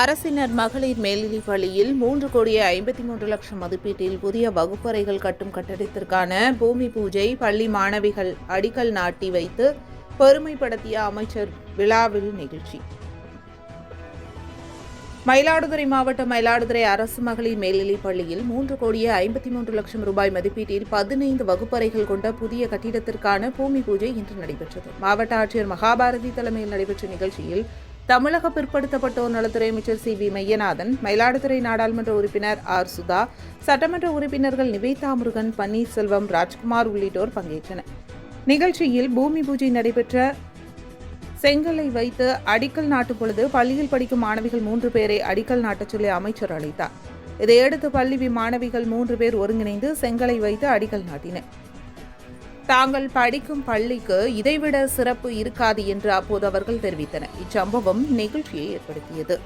அரசினர் மகளிர் மேல்நிலைப் பள்ளியில் மூன்று கோடியே ஐம்பத்தி மூன்று லட்சம் மதிப்பீட்டில் புதிய வகுப்பறைகள் கட்டும் கட்டடத்திற்கான பூமி பூஜை பள்ளி மாணவிகள் அடிக்கல் நாட்டி வைத்து பெருமைப்படுத்திய அமைச்சர் விழாவில் நிகழ்ச்சி. மயிலாடுதுறை மாவட்டம் மயிலாடுதுறை அரசு மகளிர் மேல்நிலைப் பள்ளியில் மூன்று கோடியே ஐம்பத்தி மூன்று லட்சம் ரூபாய் மதிப்பீட்டில் பதினைந்து வகுப்பறைகள் கொண்ட புதிய கட்டிடத்திற்கான பூமி பூஜை இன்று நடைபெற்றது. மாவட்ட ஆட்சியர் மகாபாரதி தலைமையில் நடைபெற்ற நிகழ்ச்சியில் தமிழக பிற்படுத்தப்பட்டோர் நலத்துறை அமைச்சர் சி வி மையநாதன் மயிலாடுதுறை நாடாளுமன்ற உறுப்பினர் ஆர் சுதா சட்டமன்ற உறுப்பினர்கள் நிவேதா முருகன் பன்னீர்செல்வம் ராஜ்குமார் உள்ளிட்டோர் பங்கேற்றனர். நிகழ்ச்சியில் பூமி பூஜை நடைபெற்ற செங்கலை வைத்து அடிக்கல் நாட்டும் பொழுது பள்ளியில் படிக்கும் மாணவிகள் மூன்று பேரை அடிக்கல் நாட்டச் சொல்லி அமைச்சர் அழைத்தார். இதையடுத்து பள்ளி மாணவிகள் மூன்று பேர் ஒருங்கிணைந்து செங்கலை வைத்து அடிக்கல் நாட்டினர். தாங்கள் படிக்கும் பள்ளிக்கு இதைவிட சிறப்பு இருக்காது என்று அப்போது அவர்கள் தெரிவித்தனர். இச்சம்பவம் நெகிழ்ச்சியை ஏற்படுத்தியது.